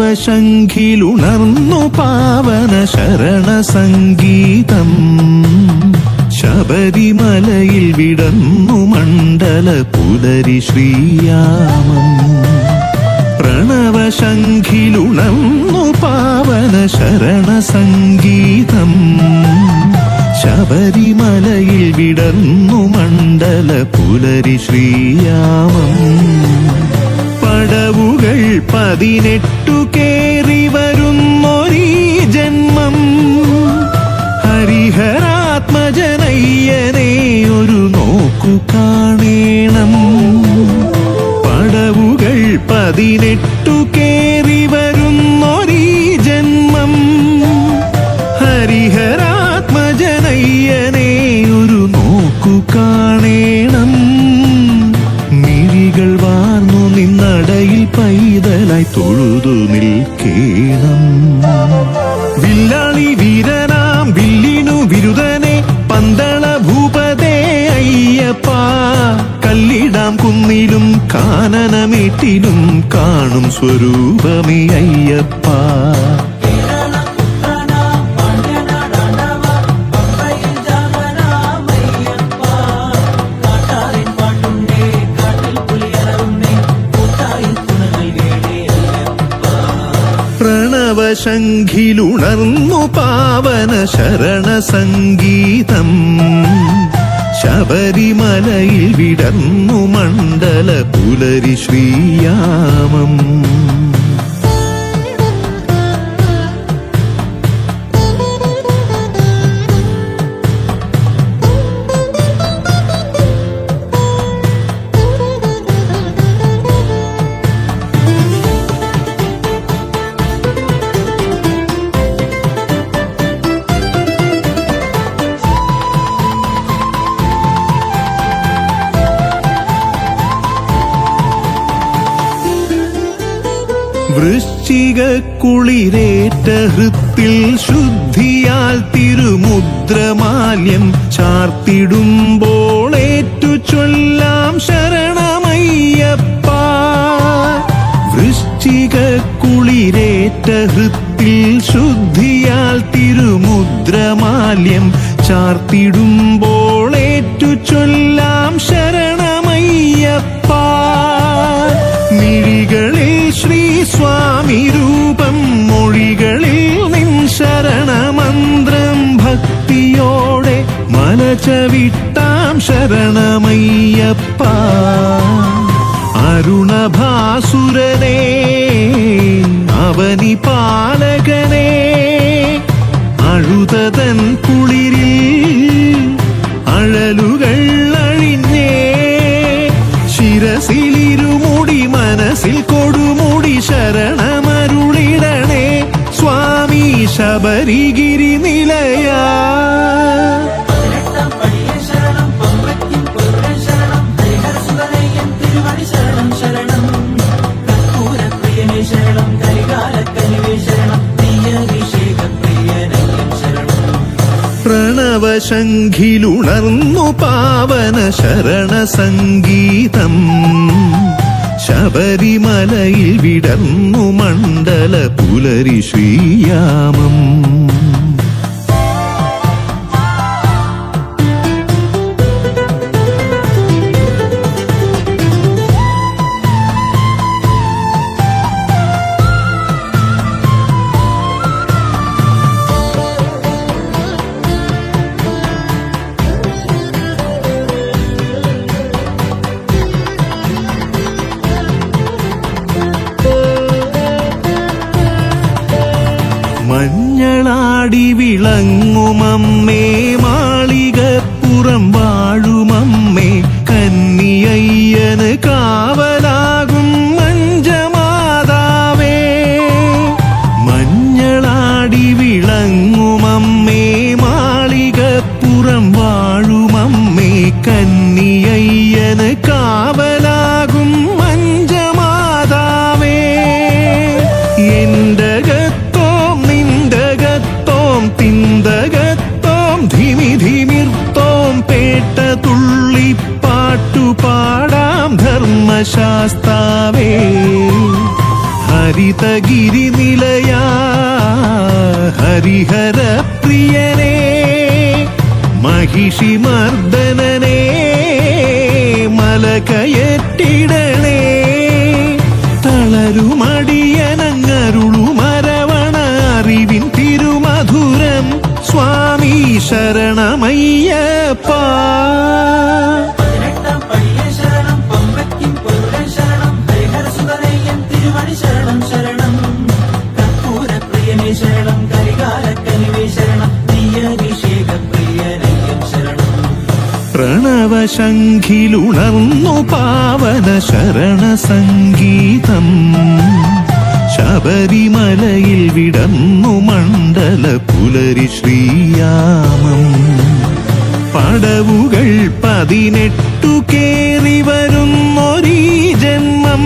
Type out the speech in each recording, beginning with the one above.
പ്രണവശംഖിലുണർന്നു പാവന ശരണ സംഗീതം ശബരിമലയിൽ വിടന്നു മണ്ഡല പുലരി ശ്രീയാമം പ്രണവശങ്കിലുണർന്നു പാവന ശരണ സംഗീതം ശബരിമലയിൽ വിടന്നു മണ്ഡല പുലരി ശ്രീയാമം പതിനെട്ടു കേറി വരുന്നൊരീ ജന്മം. ഹരിഹരാത്മജനയ്യനെ ഒരു നോക്കു കാണേണം. പടവുകൾ പതിനെട്ടു കാനനമേട്ടിലും കാണും സ്വരൂപമേ അയ്യപ്പ. പ്രണവശംഖിലുണർന്നു പാവന ശരണ സംഗീതം ശബരിമലയിൽ വിടർന്നു മണ്ഡല പുലരി ശ്രീയാമം വൃശ്ചിക കുളിരേറ്റ ഹൃത്തിൽ ശുദ്ധിയാൽ തിരുമുദ്രമാല്യം ചാർത്തിടുമ്പോൾ ഏറ്റു ചൊല്ലാം ശരണമയ്യപ്പ. വൃശ്ചിക കുളിരേറ്റ ഹൃത്തിൽ ശുദ്ധിയാൽ തിരുമുദ്രമാല്യം ചാർത്തിടുമ്പോൾ ഏറ്റു ചൊല്ലാം ശരണമയ്യപ്പ മനചവിട്ടാം ശരണമയ്യപ്പ. അരുണഭാസുരനെ അവനി പാലകനെ അഴുതതൻ കുളിരിൽ അഴലുകൾ അഴിഞ്ഞേ. ശിരസിലിരുമുടി പ്രണവശംഖിലുണർന്നു പാവന ശരണ സംഗീതം. ശബരിമലയിൽ വിടർന്നു മണ്ഡല പുലരി ശ്രീയാമം. മഞ്ഞളാടി വിളങ്ങുമമ്മേ മാളികപ്പുറം വാഴുമമ്മേ ഹരിതഗിരി നിലയാ ഹരിഹര പ്രിയനേ മഹിഷി മർദ്ദനനേ മലകയറ്റിടണേ തളരുമടിയനങ്ങരുളുമരവണ പ്രണവശംഖിലുണർന്നു പാവന ശരണ സംഗീതം. ശബരിമലയിൽ വിടന്നു മണ്ഡല പുലരി ശ്രീയാമം പടവുകൾ പതിനെട്ടു കേറി വരുന്നൊരീ ജന്മം.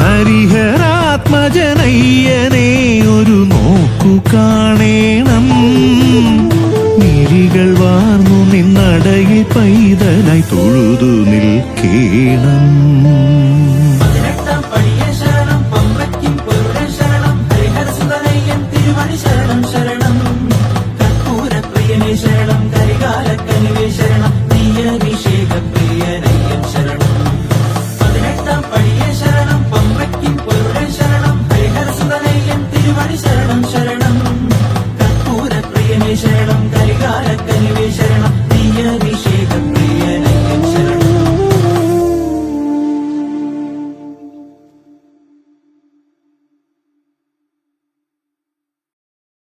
ഹരിഹരാത്മജനയ്യനെ ഒരു നോക്കു കാണേണം പൈതലായി തൊഴുതു നിൽക്കേണം. കരികാലക്കനിവേ ശരണം നീ അഭിഷേകം